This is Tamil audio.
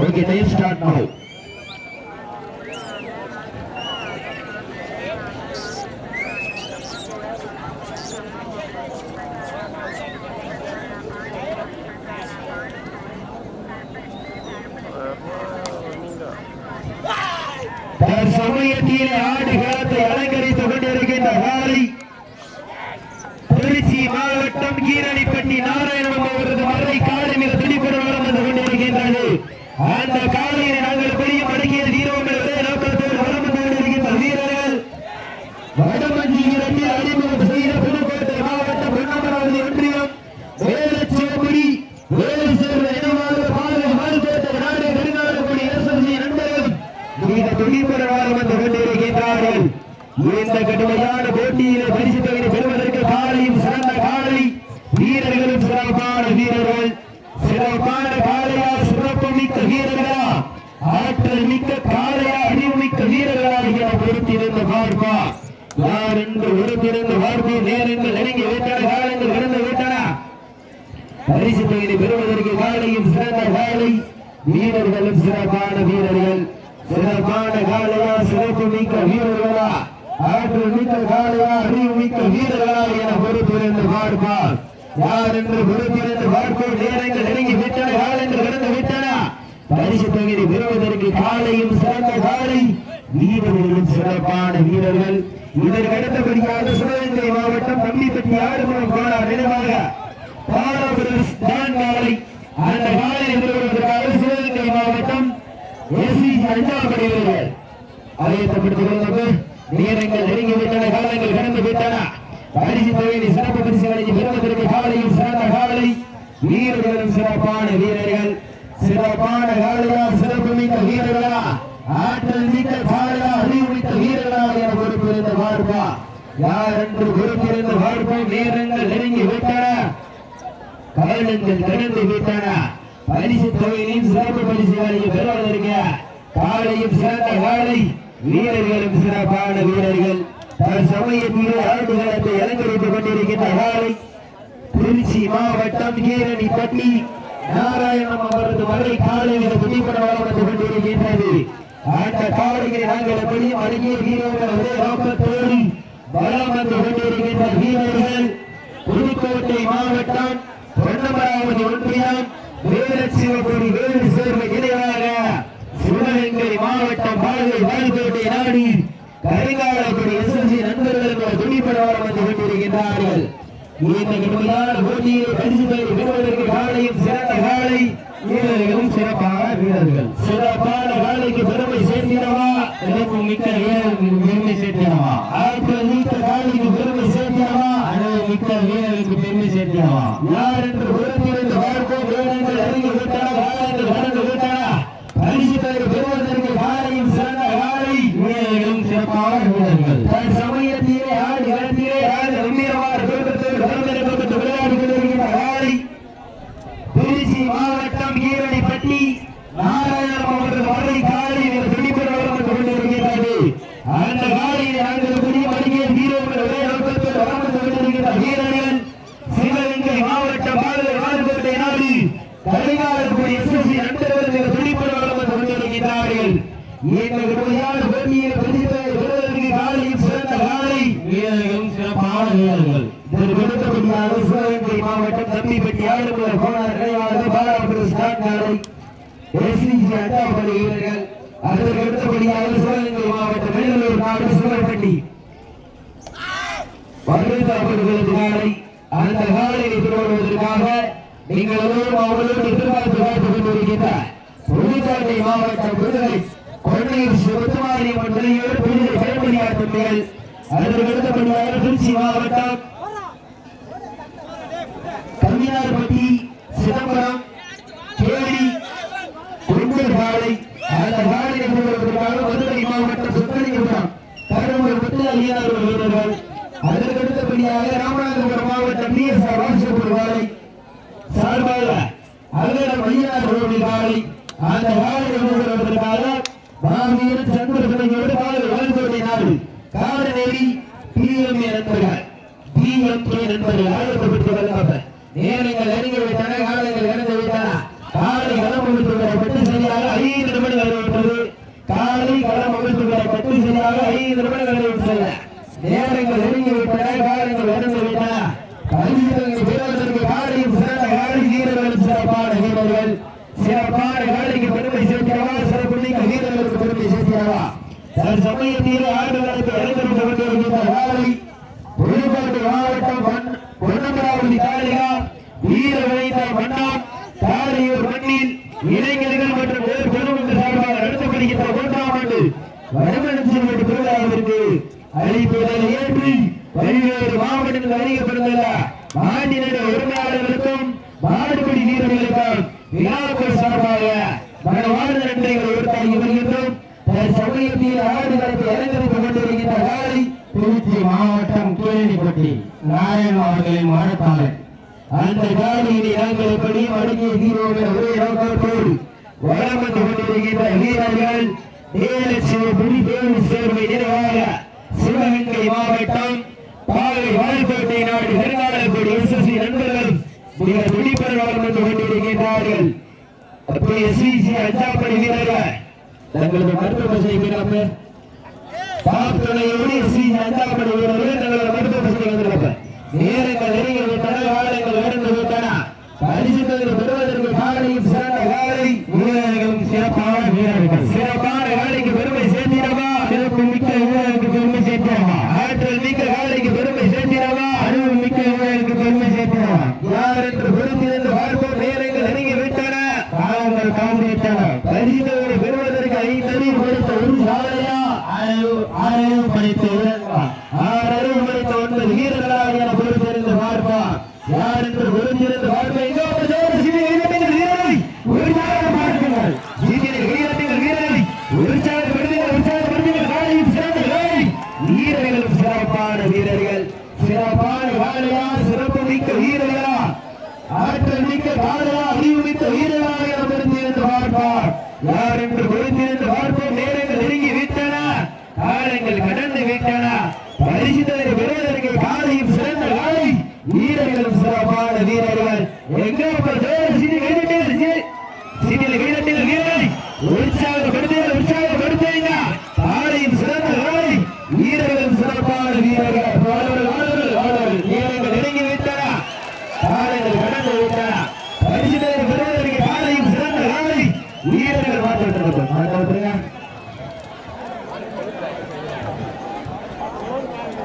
Okay, time start now. தற்சமயத்திலே ஆடு அலங்கரித்துக் கொண்டிருக்கின்ற காலை திருச்சி மாவட்டம் கீரணிப்பட்டி நாராயணம் அவரது மறை காலை மிக துடிப்புடன் வளம் வந்து கொண்டிருக்கின்றது அந்த காலையை நாங்கள் பெரிய மடக்கிய வீரர்கள் ஒரே நோக்கத்தோடு வளம் வந்து கொண்டிருக்கின்ற வீரர்கள் வடமஞ்சி இரண்டில் அறிமுகம் செய்த புதுக்கோட்டை மாவட்டம் பொன்னமராவதி ஒன்றியம் வேலச்சிவகுடி வேலு சேர்ந்த இனமாக பாலக மாறுபட்ட நாடு கருங்காலக்குடி எஸ்எல்சி நண்பர்கள் மிக துடிப்புடன் வளம் வந்து கொண்டிருக்கின்றார்கள் இந்த கடுமையான போட்டியிலே பரிசு தொகையை பெறுவதற்கு காலையும் சிறந்த காலை வீரர்களும் சிறப்பான வீரர்கள் சிறப்பான காளையா சிறப்பு மிக்க வீரர்களா ஆற்றல் மிக்க காளையா அறிவு மிக்க வீரர்களா என பொறுத்திருந்து பார்ப்பா யார் என்று பொறுத்திருந்து பார்ப்போம் நேரங்கள் நெருங்கி விட்டன காலங்கள் கடந்து விட்டன பரிசு தொகுதி பெறுவதற்கு காலையும் சிறந்த காலை. வீரர்களும் சிறப்பான வீரர்கள். சிறப்பான காலையா சிறப்பு மிக்க வீரர்களா? ஆற்றல் மிக்க காலையா? அறிவு மிக்க வீரர்களா என பொறுத்திருந்து பார்ப்பார். யார் என்று பொறுத்திருந்து பார்ப்போம். நேரங்கள் நெருங்கி விட்டன காலங்கள் கடந்து விட்டன. பரிசு தொகுதி பெறுவதற்கு காலையும் சிறந்த காலை. வீரர்களும் சிறப்பான வீரர்கள். இதற்கு அடுத்தபடியாக சிவகங்கை மாவட்டம் தம்பிப்பட்டி ஆடுமரம் கோணார் நினைவாக அந்த பாலை நிறுவனத்திற்காக சிவகங்கை மாவட்டம் எஸ்சி அஞ்சாவது வீரர்கள் ஆயத்தப்படுத்திக் கொள்ளுங்கள் நேரங்கள் காலங்கள் கடந்து விட்டன. பரிசு தொகையை சிறப்பு பரிசுகளை பெறுவதற்கு காலையும் சிறந்த காலை வீரர்களும் சிறப்பான வீரர்கள். சிறப்பான காலையா சிறப்பு மிக்க வீரர்களா? ஆற்றல் மிக்க காலையா அறிவு வீரர்களா என பொறுப்பிருந்த பார்ப்பா யார் என்று பொறுப்பிருந்த பார்ப்போம். நேரங்கள் நெருங்கி விட்டன காலங்கள் கடந்து விட்டன. பரிசு தொகையிலும் சிறப்பு பரிசுகளையும் பெறுவதற்கு காலையும் சிறந்த காலை வீரர்களும் சிறப்பான வீரர்கள். தற்சமயத்திலே ஆடுகளத்தை அலங்கரித்துக் கொண்டிருக்கின்ற காலை திருச்சி மாவட்டம் கீரணி பட்டி நாராயணம் அவரது மறை காலையில் புதிப்பட வளர்ந்து கொண்டிருக்கின்றது. அந்த காலையை நாங்கள் எப்படியும் அருகே வீரர்கள் ஒரே நோக்கத்தோடு வளம் வந்து கொண்டிருக்கின்ற வீரர்கள். புதுக்கோட்டை மாவட்டம் பொன்னமராவதி ஒன்றியம் வீரசிவபுரி வேறு சேர்ந்த இணையாக சிவகங்கை மாவட்டம் பாலகை வால்கோட்டை நாடி. கரிகாலக்குடி எஸ்எல்சி நண்பர்கள் துணிப்படம் வந்து கொண்டிருக்கின்றார்கள். இந்த கடுமையான போட்டியை பரிசு பெயர் பெறுவதற்கு காலையும் சிறந்த காலை வீரர்களும் சிறப்பான வீரர்கள். சிறப்பான காலைக்கு பெருமை சிறப்பு மிக்க பெருமை மிக்க காலைக்கு பெருமை மிக்க வீரர்களுக்கு பெருமை சேர்த்தியாவா? யார் என்று பொறுத்திருந்து பார்ப்போம். வீரர்கள் அறிந்து விட்டன? காலங்கள் கடந்து விட்டாரா பரிசு பெயர் பெறுவதற்கு காலையும் சிறந்த வாழை வீரர்களும் சிறப்பாக வீரர்கள் தன் சமயத்திலே ஆடு களத்திலே ஆடு கம்பீரமாக தோட்டத்தில் கலந்தரை பக்கத்து விளையாடி கொண்டிருக்கின்ற காலை திருச்சி மாவட்டம் ஈரணிப்பட்டி நாராயணம் அவரது மறை காலையில் துடிப்புடன் வளர்ந்து கொண்டிருக்கிறது அந்த காலையில் நாங்கள் புதிய அருகே வீரர்கள் ஒரே நோக்கத்தில் வளர்ந்து கொண்டிருக்கின்ற வீரர்கள் சிவகங்கை மாவட்டம் பாரத வாழ்க்கை நாடு கரிகாலக்குடி எஸ்எஸ்சி நண்பர்கள் மிக துடிப்புடன் வளர்ந்து கொண்டிருக்கிறார்கள் இந்த காலையில் சிறந்த காலை. வீரர்களும் சிறப்பான வீரர்கள். இதற்கு சிவகங்கை மாவட்டம் தம்பிப்பட்டி ஆளுநர் போனார் ஸ்டார்ட் நாளை எஸ்டிஜி வீரர்கள். அதற்கு அடுத்தபடியாக சிவகங்கை மாவட்டம் நாடு சிவகப்பட்டி காலை. அந்த காலையை நீங்கள் எல்லோரும் அவர்களோடு எதிர்பார்த்து பார்த்துக் புதுச்சேரி மாவட்டம் விடுதலை. கொள்ளையூர் சிவத்துமாரி நிலையோடு புதுவை பயன்படியார் தம்பிகள் அதற்கு பணியாளர் திருச்சி மாவட்டம். கம்மியார்பட்டி சிதம்பரம் கேடி குண்டர் காலை அந்த காலை என்பதற்காக மதுரை மாவட்டம் சுத்தலிங்கபுரம் கருமூர் முத்து ஐயனார் வீரர்கள். அதற்கு அடுத்தபடியாக ராமநாதபுரம் மாவட்டம் பி எஸ் ஆர் வாட்ஸ்அப் காலை. சார்பாக அல்லடம் ஐயனார் ரோடு அந்த காலை பாரதியின் பாரதியர் சண்முகயோடு வாழ்ந்தோடைய நாடு காலநேரி பிஎம்ஏ நண்பர்கள் பிஎம்கே நண்பர்கள் ஆயத்தப்பட்டு வருகிறார்கள் நேரங்கள் நெருங்கி விட்டன காலங்கள் இறந்து விட்டன. காலை கிளம்ப அமைத்து விடப்பட்டு சரியாக ஐந்து நிமிடங்கள் நிறைவேற்றது காலை களம் அமைத்து விடப்பட்டு சரியாக ஐந்து நிமிடங்கள் நிறைவேற்றது நேரங்கள் நெருங்கி விட்டன காலங்கள் நடந்து விட்டன பரிசுகளை பெறுவதற்கு காலையும் சிறந்த காலை வீரர்கள் சிறப்பான வீரர்கள் சிறப்பான காலைக்கு பெருமை சேர்க்கிறவா சிறப்பு மிக்க வீரர்களுக்கு பெருமை சேர்க்கிறவா தற்சமயத்தில் ஆடுகளுக்கு இறந்து கொண்டிருக்கின்ற காலை புதுக்கோட்டை மாவட்டம் பொன்- பொன்னமராவதி தாலுகா வீர விளைந்த மன்னார் தாரையூர் மண்ணில் இளைஞர்கள் மற்றும் வேறு குழுமங்கள் சார்பாக நடத்தப்படுகின்ற மூன்றாம் ஆண்டு வடமலர்ச்சி திருவிழாவிற்கு அழைப்புதல் ஏற்றி பல்வேறு மாவட்டங்கள் அறியப்படுகின்ற மாநில உரிமையாளர்களுக்கும் மாடுபடி வீரர்களுக்கும் விழாக்கள் சார்பாக மனவாழ்ந்த நன்றிகளை உறுத்தாகி வருகின்றோம் சமயத்தில் ஆடுகளத்தை அலங்கரித்துக் கொண்டிருக்கின்ற காலை திருச்சி மாவட்டம் கீழடிப்பட்டி நாராயணன் அவர்களின் மரத்தாளர் அந்த காலையினை நாங்கள் மடுக்கிய அடங்கிய ஹீரோவில் ஒரே நோக்கத்தோடு வளம் கொண்டிருக்கின்ற வீரர்கள் தேலட்சுமி தேவி சேர்வை நிறைவாக சிவகங்கை மாவட்டம் பாலை வால்கோட்டை நாடு கருநாடகப்படி எஸ்எஸ்சி நண்பர்கள் மிக துடிப்பர் வளம் கொண்டிருக்கின்றார்கள். அப்போ எஸ்விசி அஞ்சாப்படி வீரர்கள். தங்களது மருத்துவ செய்கிறாங்க பாத்துணையோடு ஸ்ரீ அஞ்சாப்படி வீரர்கள் தங்களது மருத்துவ பசங்க வந்திருப்பாங்க நேரங்கள் நெருங்கி விட்டன காலங்கள் நடந்து விட்டன. பரிசுத்தங்களை பெறுவதற்கு காலையும் சிறந்த காலை வீரர்களும் சிறப்பான வீரர்கள். சிறப்பான காலைக்கு பெருமை சேர்த்திடவா? சிறப்பு மிக்க வீரருக்கு பெருமை சேர்த்திடவா? ஆற்றல் மிக்க காலைக்கு பெருமை சேர்த்திடவா? அறிவு மிக்க வீரருக்கு பெருமை சேர்த்திடவா? யார் என்று பொறுத்திருந்து பார்ப்போம். நேரங்கள் நெருங்கி விட்டன. காலங்கள் விட்டன பரிசுத்தங்களை பெறுவதற்கு ஐந்தறி கொடுத்த ஒரு சாலையா? உற்சாகப்படுத்துங்கள் காலையும் சிறந்த காலை. வீரர்களும் சிறப்பான வீரர்கள். சிறப்பான காலையா சிறப்பு மிக்க வீரர்களா. ஆற்றல் மிக்க வாழலா அறிவு மிக்க வீரர்களாக என பொறுத்திருந்து பார்ப்பார் யார் என்று பொறுத்திருந்து பார்ப்போம் நேரங்கள் நெருங்கி விட்டன காலங்கள் கடந்து விட்டன பரிசுத்தலை பெறுவதற்கு காலையும் சிறந்த காலை வீரர்களும் சிறப்பான வீரர்கள் எங்க சிறி வீரர்கள் சிறியில் வீரத்தில் வீரரை உற்சாகப்படுத்துங்கள் உற்சாகப்படுத்துங்க காலையும் சிறந்த காலை வீரர்களும் சிறப்பான வீரர்கள் வாழ்வர்கள் வாழ்வர்கள் வாழ்வர்கள் வீரர்கள் நெருங்கி விட்டன காலைகள் கடந்து விட்டன பரிசுத்தலை பெறுவதற்கு காலையும் சிறந்த காலை வீரர்கள் மாற்றப்பட்டிருக்கும்